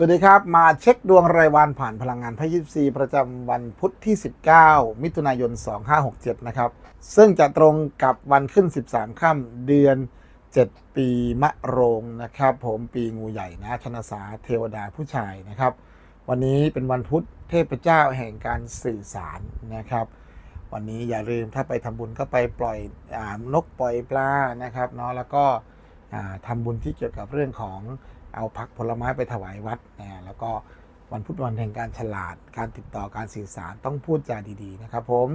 สวัสดีครับ มาเช็คดวงรายวันผ่านพลังงานไพ่ยิปซีประจำวันพุธที่ 19 มิถุนายน 2567 นะครับ ซึ่งจะตรงกับวันขึ้น 13 ค่ำเดือน 7 ปีมะโรงนะครับ ผมปีงูใหญ่นะชนสาเทวดาผู้ชายนะครับ วันนี้เป็นวันพุธเทพเจ้าแห่งการสื่อสารนะครับ วันนี้อย่าลืมถ้าไปทำบุญก็ไปปล่อยอนกปล่อยปลานะครับเนาะแล้วก็อ่าทำบุญที่เกี่ยวกับเรื่องของ เอาผักผลไม้ไปถวายวัดนะแล้วก็วันพุธวันแห่งการฉลาด การติดต่อการสื่อสารต้องพูดจาดีๆนะครับ ผม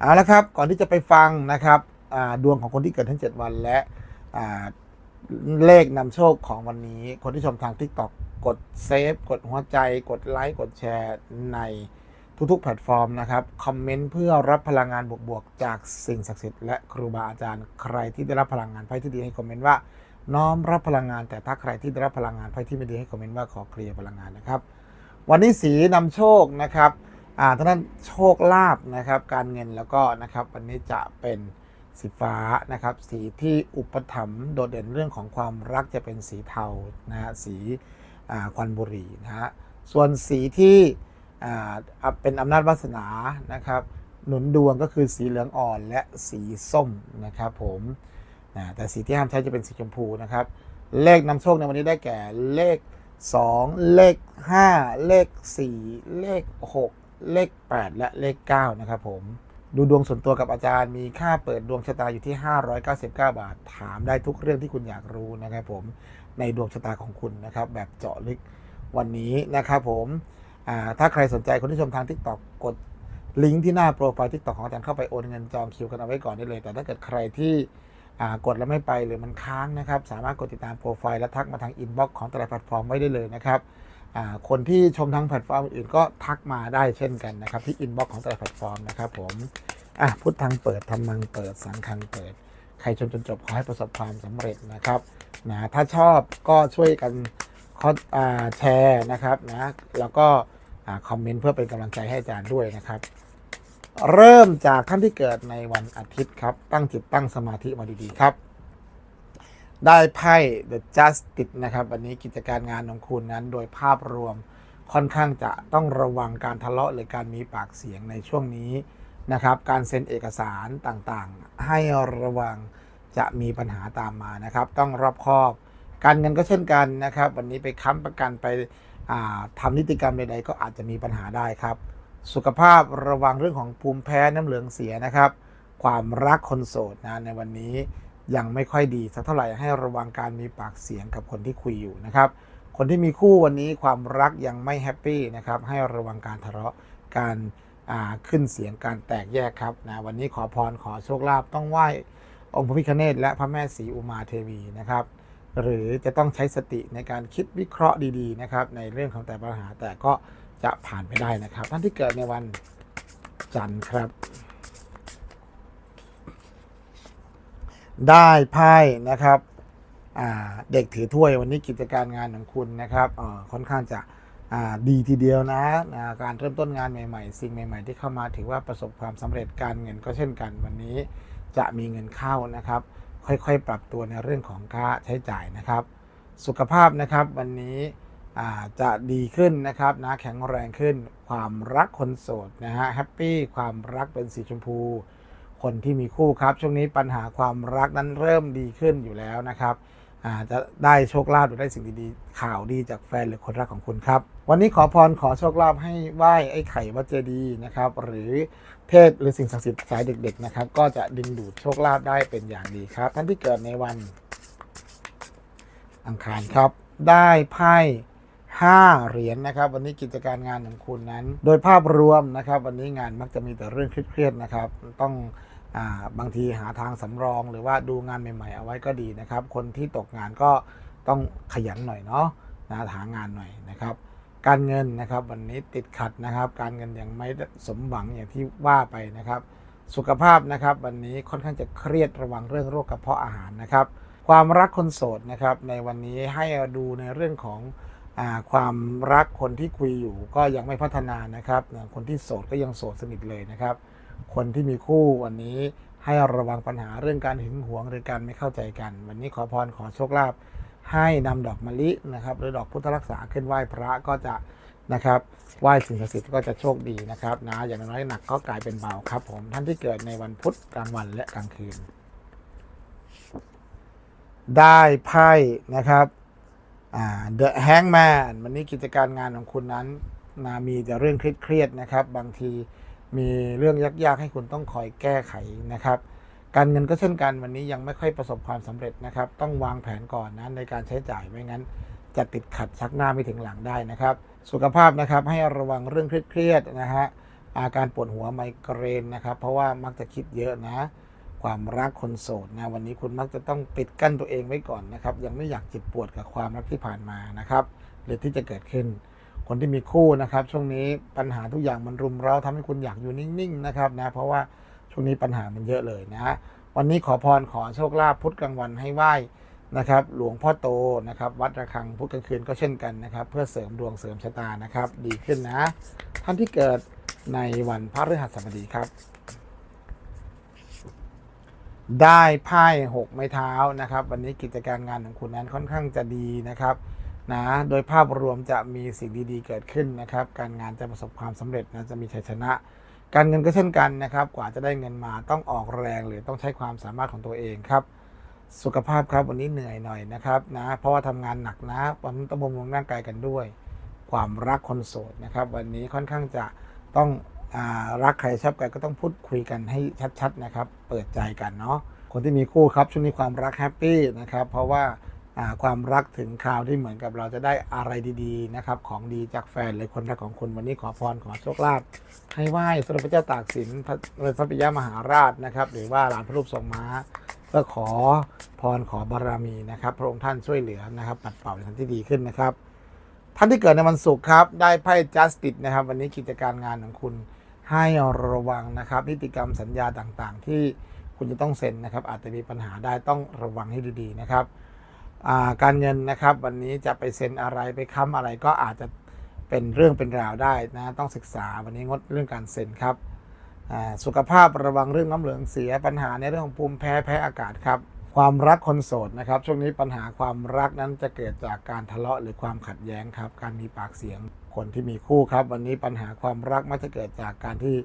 เอาละครับก่อนที่จะไปฟังนะครับดวงของคนที่เกิดทั้ง 7 วันและเลขนำโชคของวันนี้ คนที่ชมทาง TikTok กดเซฟกดหัวใจ กดไลค์กดแชร์ในทุกๆแพลตฟอร์มนะครับ คอมเมนต์เพื่อรับพลังงานบวกๆ จากสิ่งศักดิ์สิทธิ์และครูบาอาจารย์ใครที่ได้รับพลังงานไพ่ที่ดีให้คอมเมนต์ว่า น้อมรับพลังงาน แต่ถ้าใครที่ได้รับพลังงานไพ่ที่ไม่ดีให้คอมเมนต์ว่าขอเคลียร์พลังงานนะครับ วันนี้สีนำโชคนะครับอ่าท่านั้นโชคลาภนะครับ การเงินแล้วก็นะครับ วันนี้จะเป็นสีฟ้านะครับ สีที่อุปถัมภ์โดดเด่นเรื่องของความรักจะเป็นสีเทานะฮะสีอ่าควันบุหรี่นะฮะส่วนสีที่อ่าเป็นอำนาจวาสนานะครับ หนุนดวงก็คือสีเหลืองอ่อนและสีส้มนะครับผม นะแต่สีที่ห้ามใช้จะเป็นสีชมพูนะครับ เลขนำโชคในวันนี้ได้แก่เลข 2 เลข 5 เลข 4 เลข 6 เลข 8 และเลข 9 นะครับผมดูดวงส่วนตัวกับอาจารย์มีค่าเปิดดวงชะตาอยู่ที่ 599 บาท ถามได้ทุกเรื่องที่คุณอยากรู้นะครับผมในดวงชะตาของคุณนะครับ แบบเจาะลึกวันนี้นะครับผมถ้าใครสนใจคนที่ชมทาง TikTok กดลิงก์ที่หน้าโปรไฟล์ TikTok ของอาจารย์เข้าไปโอนเงินจองคิวกันเอาไว้ก่อนได้เลย แต่ถ้าเกิดใครที่ กดแล้วไม่ไปหรือมันค้างนะครับ สามารถกดติดตามโปรไฟล์และทักมาทางอินบ็อกซ์ของแต่ละแพลตฟอร์มไว้ได้เลยนะครับคนที่ชมทางแพลตฟอร์มอื่นก็ทักมาได้เช่นกันนะครับ ที่อินบ็อกซ์ของแต่ละแพลตฟอร์มนะครับผมพุทธังเปิดธรรมังเปิดสังฆังเปิด ใครชมจนจบขอให้ประสบความสำเร็จนะครับนะถ้าชอบก็ช่วยกันคอแชร์นะครับนะแล้วก็คอมเมนต์เพื่อเป็นกำลังใจให้อาจารย์ด้วยนะครับ เริ่มจากท่านที่เกิดในวันอาทิตย์ครับ ตั้งจิตตั้งสมาธิมาดีๆครับ ได้ไพ่ The Justice นะครับ วันนี้กิจการงานของคุณนั้นโดยภาพรวมค่อนข้างจะต้องระวังการทะเลาะหรือการมีปากเสียงในช่วงนี้นะครับ การเซ็นเอกสารต่างๆ ให้ระวังจะมีปัญหาตามมานะครับ ต้องรอบคอบ การเงินก็เช่นกันนะครับ วันนี้ไปค้ำประกันไปอ่าทำนิติกรรมใดๆก็อาจจะมีปัญหาได้ครับ สุขภาพระวังเรื่องของภูมิแพ้น้ำเหลืองเสียนะครับ ความรักคนโสดนะในวันนี้ยังไม่ค่อยดีสักเท่าไหร่ให้ระวังการมีปากเสียงกับคนที่คุยอยู่นะครับ คนที่มีคู่วันนี้ความรักยังไม่แฮปปี้นะครับให้ระวังการทะเลาะการขึ้นเสียงการแตกแยกครับนะวันนี้ขอพรขอโชคลาภต้องไหว้องค์พระพิฆเนศและพระแม่ศรีอุมาเทวีนะครับ หรือจะต้องใช้สติในการคิดวิเคราะห์ดีๆนะครับในเรื่องของแต่ปัญหาแต่ก็ จะผ่านไปได้นะครับ ท่านที่เกิดในวันจันทร์ครับ ได้ไพ่นะครับเด็กถือถ้วยวันนี้กิจการงานของคุณนะครับค่อนข้างจะดีทีเดียวนะาการเริ่มต้นงานใหม่ๆ สิ่งใหม่ๆ ที่เข้ามาถือว่าประสบความสำเร็จการเงินก็เช่นกัน วันนี้จะมีเงินเข้านะครับ ค่อยๆ ปรับตัวในเรื่องของค่าใช้จ่ายนะครับ สุขภาพนะครับวันนี้ จะดีขึ้นนะครับนะแข็งแรงขึ้น ความรักคนโสดนะฮะแฮปปี้ความรักเป็นสีชมพู คนที่มีคู่ครับ ช่วงนี้ปัญหาความรักนั้นเริ่มดีขึ้นอยู่แล้วนะครับอาจะได้โชคลาภหรือได้สิ่งดีๆ ข่าวดีจากแฟนหรือคนรักของคุณครับ วันนี้ขอพรขอโชคลาภให้ไหว้ไอ้ไข่วัดเจดีนะครับ หรือเทพหรือสิ่งศักดิ์สิทธิ์สายเด็กๆนะครับ ก็จะดึงดูดโชคลาภได้เป็นอย่างดีครับ ท่านที่เกิดในวัน อังคารครับ ได้ไพ่ ห้าเหรียญนะครับ วันนี้กิจการงานของคุณนั้น โดยภาพรวมนะครับ วันนี้งานมักจะมีแต่เรื่องเครียดๆนะครับ ต้องอาบางทีหาทางสำรอง หรือว่าดูงานใหม่ๆ เอาไว้ก็ดีนะครับ คนที่ตกงานก็ต้องขยันหน่อยเนาะนะหางานหน่อยนะครับ การเงินนะครับ วันนี้ติดขัดนะครับ การเงินยังไม่สมหวังอย่างที่ว่าไปนะครับ สุขภาพนะครับ วันนี้ค่อนข้างจะเครียดระวังเรื่องโรคกระเพาะอาหารนะครับ ความรักคนโสดนะครับ ในวันนี้ให้ดูในเรื่องของ ความรักคนที่คุยอยู่ก็ยังไม่พัฒนานะครับ คนที่โสดก็ยังโสดสนิทเลยนะครับ คนที่มีคู่วันนี้ให้ระวังปัญหาเรื่องการหึงหวงหรือการไม่เข้าใจกัน วันนี้ขอพรขอโชคลาภให้นำดอกมะลินะครับ หรือดอกพุทธรักษาขึ้นไหว้พระก็จะนะครับไหว้สิ่งศักดิ์สิทธิ์ก็จะโชคดีนะครับนะอย่างน้อยหนักก็กลายเป็นเบาครับ ผมท่านที่เกิดในวันพุธกลางวันและกลางคืน ได้ไพ่นะครับ The Hangman วันนี้กิจการงานของคุณนั้นนะมีแต่เรื่องเครียดๆนะครับ บางทีมีเรื่องยากๆ ให้คุณต้องคอยแก้ไขนะครับ การเงินก็เช่นกันวันนี้ยังไม่ค่อยประสบความสำเร็จนะครับ ต้องวางแผนก่อนนะในการใช้จ่ายไม่งั้น จะติดขัดชักหน้าไม่ถึงหลังได้นะครับ สุขภาพนะครับให้ระวังเรื่องเครียดๆนะฮะอาการปวดหัวไมเกรนนะครับ เพราะว่ามักจะคิดเยอะนะ ความรักคนโสดนะวันนี้คุณมักจะต้องปิดกั้นตัวเองไว้ก่อนนะครับ ยังไม่อยากเจ็บปวดกับความรักที่ผ่านมานะครับหรือที่จะเกิดขึ้น คนที่มีคู่นะครับ ช่วงนี้ปัญหาทุกอย่างมันรุมเร้าทำให้คุณอยากอยู่นิ่งๆนะครับนะเพราะว่าช่วงนี้ปัญหามันเยอะเลยนะ วันนี้ขอพรขอโชคลาภพุธกลางวันให้ไหว้นะครับ หลวงพ่อโตนะครับ วัดระฆังพุธกลางคืนก็เช่นกันนะครับ เพื่อเสริมดวงเสริมชะตานะครับ ดีขึ้นนะ ท่านที่เกิดในวันพระฤหัสบดีครับ ได้ไพ่หกไม้เท้านะครับ วันนี้กิจการงานของคุณนั้นค่อนข้างจะดีนะครับนะโดยภาพรวมจะมีสิ่งดีๆเกิดขึ้นนะครับ การงานจะประสบความสำเร็จนะจะมีชัยชนะ การเงินก็เช่นกันนะครับ กว่าจะได้เงินมาต้องออกแรงหรือต้องใช้ความสามารถของตัวเองครับ สุขภาพครับวันนี้เหนื่อยหน่อยนะครับนะเพราะว่าทำงานหนักนะวันนี้ต้องบำรุงร่างกายกันด้วย ความรักคนโสดนะครับ วันนี้ค่อนข้างจะต้อง รักใครชอบใครก็ต้องพูดคุยกันให้ชัดๆนะครับ เปิดใจกันเนาะคนที่มีคู่ครับช่วงนี้ความรักแฮปปี้นะครับ เพราะว่าความรักถึงคราวที่เหมือนกับเราจะได้อะไรดีๆนะครับของดีจากแฟนหรือคนรักของคุณวันนี้ขอพรขอโชคลาภให้ไหว้สมเด็จพระเจ้าตากสินพระพระปิยมหาราชนะครับ หรือว่าหลานพระรูปทรงม้าเพื่อขอพรขอบารมีนะครับ พระองค์ท่านช่วยเหลือนะครับ ปัดเป่าในทางที่ดีขึ้นนะครับ ท่านที่เกิดในวันศุกร์ครับ ได้ไพ่ justice นะครับ วันนี้กิจการงานของคุณ ให้ระวังนะครับ นิติกรรมสัญญาต่างๆ ที่คุณจะต้องเซ็นนะครับ อาจจะมีปัญหาได้ต้องระวังให้ดีๆนะครับาการเงินนะครับ วันนี้จะไปเซ็นอะไรไปค้ำอะไรก็อาจจะเป็นเรื่องเป็นราวได้นะต้องศึกษาวันนี้งดเรื่องการเซ็นครับสุขภาพระวังเรื่องน้ำเหลืองเสียปัญหาในเรื่องของภูมิแพ้แพ้อากาศครับความรักคนโสดนะครับ ช่วงนี้ปัญหาความรักนั้นจะเกิดจากการทะเลาะหรือความขัดแย้งครับ การมีปากเสียงคนที่มีคู่ครับ วันนี้ปัญหาความรักมักจะเกิดจากการที่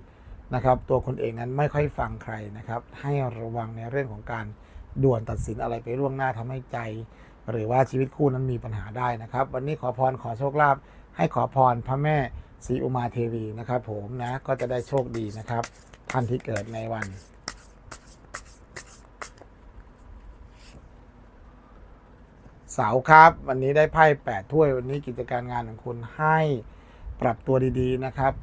นะครับ ตัวคนเองนั้นไม่ค่อยฟังใครนะครับ ให้ระวังในเรื่องของการด่วนตัดสินอะไรไปล่วงหน้าทำให้ใจ หรือว่าชีวิตคู่นั้นมีปัญหาได้นะครับ วันนี้ขอพรขอโชคลาภให้ขอพรพระแม่ศรีอุมาเทวีนะครับ ผมนะก็จะได้โชคดีนะครับท่านที่เกิดในวัน เสาครับ วันนี้ได้ไพ่แปดถ้วย วันนี้กิจการงานของคุณให้ปรับตัวดีๆนะครับ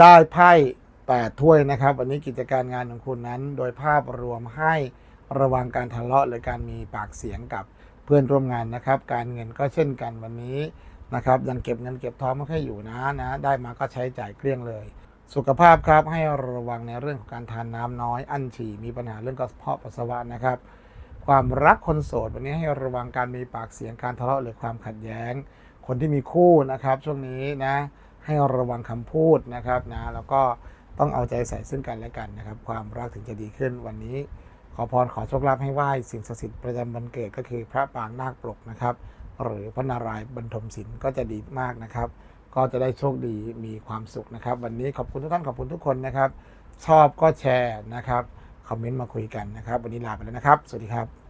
ได้ไพ่แปดถ้วยนะครับ วันนี้กิจการงานของคุณนั้น โดยภาพรวมให้ระวังการทะเลาะหรือการมีปากเสียงกับ เพื่อนร่วมงานนะครับ การเงินก็เช่นกันวันนี้นะครับยังเก็บเงินเก็บทองไม่ค่อยอยู่นะนะ ได้มาก็ใช้จ่ายเกลี้ยงเลย สุขภาพครับให้ระวังในเรื่องของการทานน้ำน้อย อั้นฉี่มีปัญหาเรื่องกระเพาะปัสสาวะนะครับ ความรักคนโสดวันนี้ให้ระวังการมีปากเสียงการทะเลาะหรือความขัดแย้ง คนที่มีคู่นะครับ ช่วงนี้นะให้ระวังคำพูดนะครับนะแล้วก็ต้องเอาใจใส่ซึ่งกันและกันนะครับ ความรักถึงจะดีขึ้นวันนี้ ขอพรขอโชคลาภให้ไหว้สิ่งศักดิ์สิทธิ์ประจำวันเกิดก็คือพระปางนาคปลกนะครับ หรือพระนารายณ์บรรทมศิลป์ก็จะดีมากนะครับ ก็จะได้โชคดีมีความสุขนะครับ วันนี้ขอบคุณทุกท่านขอบคุณทุกคนนะครับ ชอบก็แชร์นะครับคอมเมนต์มาคุยกันนะครับ วันนี้ลาไปแล้วนะครับ สวัสดีครับ